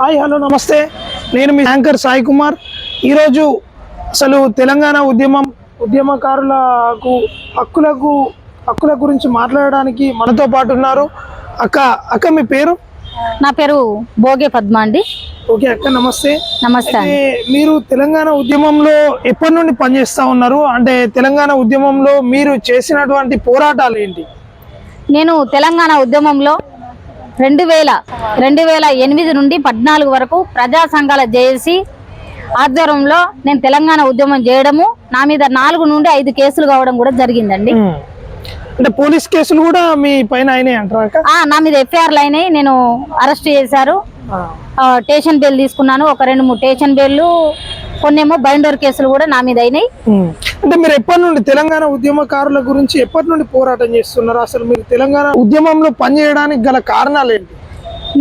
Hi hello నమస్తే. నేను మీ anchor Sai Kumar. ఈరోజు అసలు తెలంగాణ ఉద్యమం ఉద్యమకారులకు హక్కులకు హక్కుల గురించి మాట్లాడడానికి మనతో పాటు ఉన్నారు. అక్క అక్క మీ పేరు? నా పేరు భోగే పద్మ అండి. ఓకే అక్క నమస్తే. నమస్తే అయితే మీరు తెలంగాణ ఉద్యమంలో ఎప్పటి నుండి పనిచేస్తా ఉన్నారు? అంటే తెలంగాణ ఉద్యమంలో మీరు చేసినటువంటి పోరాటాలు ఏంటి? నేను తెలంగాణ ఉద్యమంలో రెండు వేల రెండు వేల ఎనిమిది నుండి పద్నాలుగు వరకు ప్రజా సంఘాల జేఏసీ ఆధ్వర్యంలో నేను తెలంగాణ ఉద్యమం చేయడము నా మీద నాలుగు నుండి ఐదు కేసులు కావడం కూడా జరిగిందండి. అంటే పోలీస్ కేసులు కూడా మీ పైన అయినాయి అంటారా నా మీద ఎఫ్ఐఆర్లు అయినాయి. నేను అరెస్ట్ చేశారు. స్టేషన్ బెయిల్ తీసుకున్నాను. ఒక రెండు మూడు స్టేషన్ బెయిల్లు కొన్నేమో బైండోర్ కేసులు కూడా నా మీద అయినాయి. అంటే మీరు ఎప్పటి నుండి తెలంగాణ ఉద్యమకారుల గురించి ఎప్పటి నుండి పోరాటం చేస్తున్నారు? అసలు మీరు తెలంగాణ ఉద్యమంలో పనిచేయడానికి గల కారణాలు ఏంటి?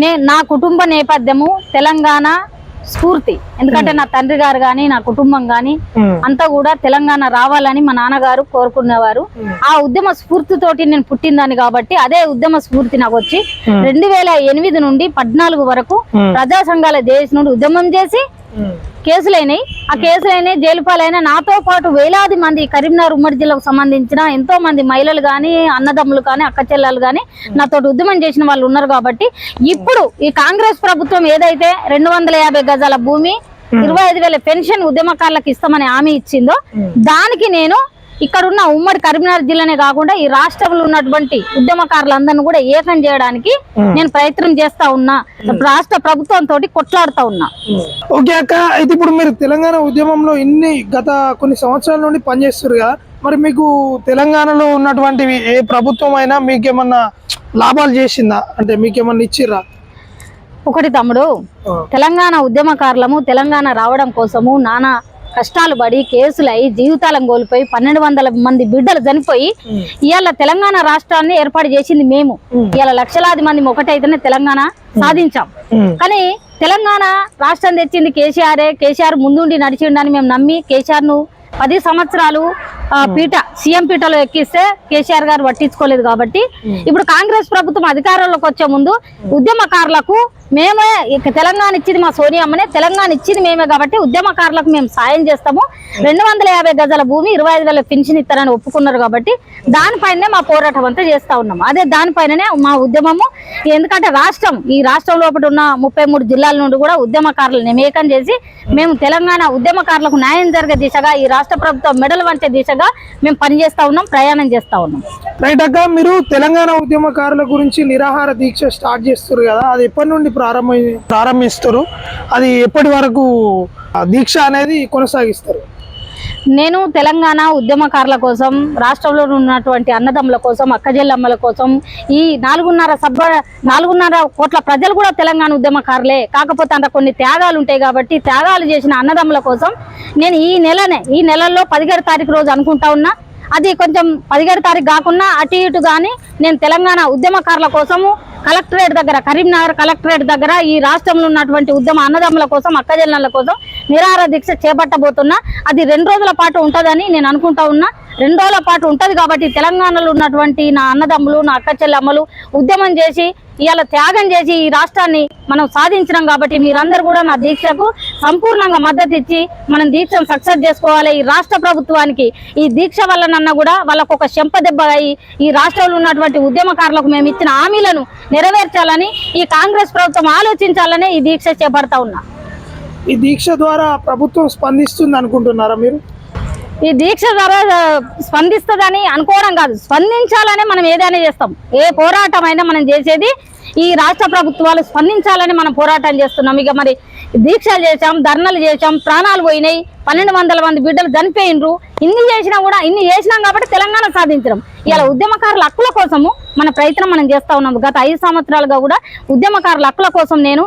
నే నా కుటుంబ నేపథ్యము తెలంగాణ స్ఫూర్తి ఎందుకంటే నా తండ్రి గారు కానీ నా కుటుంబం కానీ ఉమ్. అంతా కూడా తెలంగాణ రావాలని మా నాన్నగారు కోరుకునేవారు ఆ ఉద్యమ స్ఫూర్తితోటి నేను పుట్టిందాన్ని కాబట్టి అదే ఉద్యమ స్ఫూర్తి నాకు వచ్చి రెండు వేల ఎనిమిది నుండి పద్నాలుగు వరకు Hmm. ప్రజా సంఘాల దేశ నుండి ఉద్యమం చేసి. కేసులైనాయి. ఆ కేసులైనాయి జైలు పాలైన నాతో పాటు వేలాది మంది కరీంనగర్ ఉమ్మడి జిల్లాకు సంబంధించిన ఎంతో మంది మహిళలు కానీ అన్నదమ్ములు కానీ అక్క చెల్లెలు కానీ నాతో ఉద్యమం చేసిన వాళ్ళు ఉన్నారు కాబట్టి ఇప్పుడు ఈ కాంగ్రెస్ ప్రభుత్వం ఏదైతే రెండు వందల యాభై గజాల భూమి ఇరవై ఐదు వేల పెన్షన్ ఉద్యమకారులకు ఇస్తామని హామీ ఇచ్చిందో దానికి నేను ఇక్కడ ఉన్న ఉమ్మడి కరీంనగర్ జిల్లానే కాకుండా ఈ రాష్ట్రంలో ఉన్నటువంటి ఉద్యమకారులందరినీ కూడా ఏకం చేయడానికి నేను ప్రయత్నం చేస్తా ఉన్నా. రాష్ట్ర ప్రభుత్వం తోటి కొట్లాడుతా ఉన్నా. ఓకే అక్క అయితే ఇప్పుడు మీరు తెలంగాణ ఉద్యమంలో ఇన్ని గత కొన్ని సంవత్సరాల నుండి పనిచేస్తారు కదా మరి మీకు తెలంగాణలో ఉన్నటువంటి ఏ ప్రభుత్వం అయినా మీకేమన్నా లాభాలు చేసిందా? అంటే మీకేమన్నా ఇచ్చిర్రా? ఒకటి తమ్ముడు తెలంగాణ ఉద్యమకారులము తెలంగాణ రావడం కోసము నానా కష్టాలు పడి కేసులు అయి జీవితాలను కోల్పోయి పన్నెండు వందల మంది బిడ్డలు చనిపోయి ఇవాళ తెలంగాణ రాష్ట్రాన్ని ఏర్పాటు చేసింది మేము. ఇవాళ లక్షలాది మంది ఒకటైతేనే తెలంగాణ సాధించాం. కానీ తెలంగాణ రాష్ట్రం తెచ్చింది కేసీఆరే కేసీఆర్ ముందుండి నడిచిండని మేము నమ్మి కేసీఆర్ను పది సంవత్సరాలు పీట సీఎం పీటలో ఎక్కిస్తే కేసీఆర్ గారు పట్టించుకోలేదు కాబట్టి ఇప్పుడు కాంగ్రెస్ ప్రభుత్వం అధికారంలోకి వచ్చే ముందు ఉద్యమకారులకు మేమే తెలంగాణ ఇచ్చింది మా సోనియమ్మనే తెలంగాణ ఇచ్చింది మేమే కాబట్టి ఉద్యమకారులకు మేము సాయం చేస్తాము. రెండు వందల యాభై గజాల భూమి ఇరవై ఐదు వేల పెన్షన్ ఇస్తారని ఒప్పుకున్నారు కాబట్టి దానిపైనే మా పోరాటం అంతా చేస్తా ఉన్నాం. అదే దానిపైననే మా ఉద్యమము ఎందుకంటే రాష్ట్రం ఈ రాష్ట్రం లోపల ఉన్న ముప్పై మూడు జిల్లాల నుండి కూడా ఉద్యమకారులు నిమేకం చేసి మేము తెలంగాణ ఉద్యమకారులకు న్యాయం జరిగే దిశగా ఈ రాష్ట్ర ప్రభుత్వం మెడలు వంచే దిశగా మేము పనిచేస్తా ఉన్నాం ప్రయాణం చేస్తా ఉన్నాం. రైట్ అక్క మీరు తెలంగాణ ఉద్యమకారుల గురించి నిరాహార దీక్ష స్టార్ట్ చేస్తారు కదా అది ఎప్పటి నుండి ప్రారంభ ప్రారంభిస్తారు అది ఎప్పటి వరకు దీక్ష అనేది కొనసాగిస్తారు? నేను తెలంగాణ ఉద్యమకారుల కోసం రాష్ట్రంలో ఉన్నటువంటి అన్నదమ్ముల కోసం అక్కజెల్లమ్మల కోసం ఈ నాలుగున్నర సభ నాలుగున్నర కోట్ల ప్రజలు కూడా తెలంగాణ ఉద్యమకారులే. కాకపోతే అంత కొన్ని త్యాగాలు ఉంటాయి కాబట్టి త్యాగాలు చేసిన అన్నదమ్ముల కోసం నేను ఈ నెలనే ఈ నెలల్లో పదిహేడు తారీఖు రోజు అనుకుంటా ఉన్నా. అది కొంచెం పదిహేడు తారీఖు కాకుండా అటు ఇటు కానీ నేను తెలంగాణ ఉద్యమకారుల కోసము కలెక్టరేట్ దగ్గర కరీంనగర్ కలెక్టరేట్ దగ్గర ఈ రాష్ట్రంలో ఉన్నటువంటి ఉద్యమ అన్నదమ్ముల కోసం అక్కజల్లల కోసం నిరాహార దీక్ష చేపట్టబోతున్నా. అది రెండు రోజుల పాటు ఉంటుందని నేను అనుకుంటా ఉన్నా. రెండు రోజుల పాటు ఉంటుంది కాబట్టి తెలంగాణలో ఉన్నటువంటి నా అన్నదమ్ములు నా అక్క చెల్లెమ్మలు ఉద్యమం చేసి ఇవాళ త్యాగం చేసి ఈ రాష్ట్రాన్ని మనం సాధించినాం కాబట్టి మీరందరూ కూడా నా దీక్షకు సంపూర్ణంగా మద్దతు ఇచ్చి మనం దీక్షను సక్సెస్ చేసుకోవాలి. ఈ రాష్ట్ర ప్రభుత్వానికి ఈ దీక్ష వల్లనన్నా కూడా వాళ్ళకు ఒక చెంప దెబ్బ అయి ఈ రాష్ట్రంలో ఉన్నటువంటి ఉద్యమకారులకు మేము ఇచ్చిన హామీలను నెరవేర్చాలని ఈ కాంగ్రెస్ ప్రభుత్వం ఆలోచించాలని ఈ దీక్ష చేపడతా ఉన్నా. ఈ దీక్ష ద్వారా ప్రభుత్వం స్పందిస్తుంది అనుకుంటున్నారా మీరు? ఈ దీక్ష ద్వారా స్పందిస్తుందని అనుకోవడం కాదు. స్పందించాలనే మనం ఏదైనా చేస్తాం. ఏ పోరాటం అయినా మనం చేసేది ఈ రాష్ట్ర ప్రభుత్వాలు స్పందించాలని మనం పోరాటం చేస్తున్నాం. ఇక మరి దీక్షలు చేశాం ధర్నలు చేశాం ప్రాణాలు పోయినాయి పన్నెండు వందల మంది బిడ్డలు చనిపోయినరు ఇన్ని చేసినా కూడా ఇన్ని చేసినాం కాబట్టి తెలంగాణ సాధించడం. ఇలా ఉద్యమకారుల హక్కుల కోసము మన ప్రయత్నం మనం చేస్తా ఉన్నాం. గత ఐదు సంవత్సరాలుగా కూడా ఉద్యమకారుల హక్కుల కోసం నేను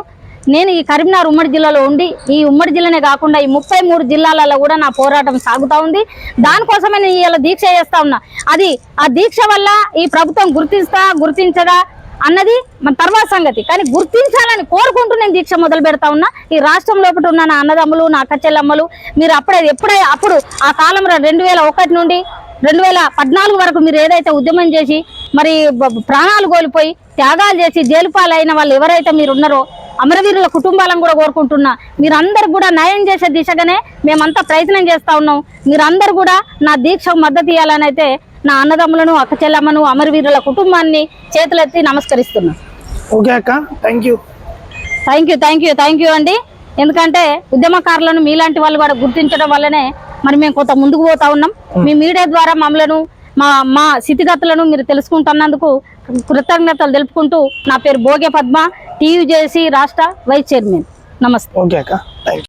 నేను ఈ కరీంనగర్ ఉమ్మడి జిల్లాలో ఉండి ఈ ఉమ్మడి జిల్లానే కాకుండా ఈ ముప్పై మూడు జిల్లాలలో కూడా నా పోరాటం సాగుతూ ఉంది. దానికోసమే నేను ఇలా దీక్ష చేస్తా ఉన్నా. అది ఆ దీక్ష వల్ల ఈ ప్రభుత్వం గుర్తిస్తా గుర్తించదా అన్నది మన తర్వాత సంగతి. కానీ గుర్తించాలని కోరుకుంటూ నేను దీక్ష మొదలు పెడతా ఉన్నా. ఈ రాష్ట్రం లోపల ఉన్న నా అన్నదమ్ములు నా అక్క చెల్లమ్మలు మీరు అప్పుడే ఎప్పుడే అప్పుడు ఆ కాలంలో రెండు వేల ఒకటి నుండి రెండు వేల పద్నాలుగు వరకు మీరు ఏదైతే ఉద్యమం చేసి మరి ప్రాణాలు కోల్పోయి త్యాగాలు చేసి జైలు పాలైన వాళ్ళు ఎవరైతే మీరు ఉన్నారో అమరవీరుల కుటుంబాలను కూడా కోరుకుంటున్నా. మీరందరూ కూడా న్యాయం చేసే దిశగానే మేమంతా ప్రయత్నం చేస్తా ఉన్నాం. మీరందరూ కూడా నా దీక్షకు మద్దతు ఇవ్వాలని అయితే నా అన్నదమ్ములను అక్క చెల్లమ్మను అమరవీరుల కుటుంబాన్ని చేతులెత్తి నమస్కరిస్తున్నాను ఓకే అక్క thank you thank you thank you thank you అండి. ఎందుకంటే ఉద్యమకారులను మీలాంటి వాళ్ళు కూడా గుర్తించడం వల్లనే మరి మేము కొంత ముందుకు పోతా ఉన్నాం. మీ మీడియా ద్వారా మమ్మలను మా మా స్థితిగతులను మీరు తెలుసుకుంటున్నందుకు కృతజ్ఞతలు తెలుపుకుంటూ నా పేరు భోగే పద్మ టీయూజేసీ రాష్ట్ర వైస్ చైర్మన్. నమస్తే. ఓకే అక్క.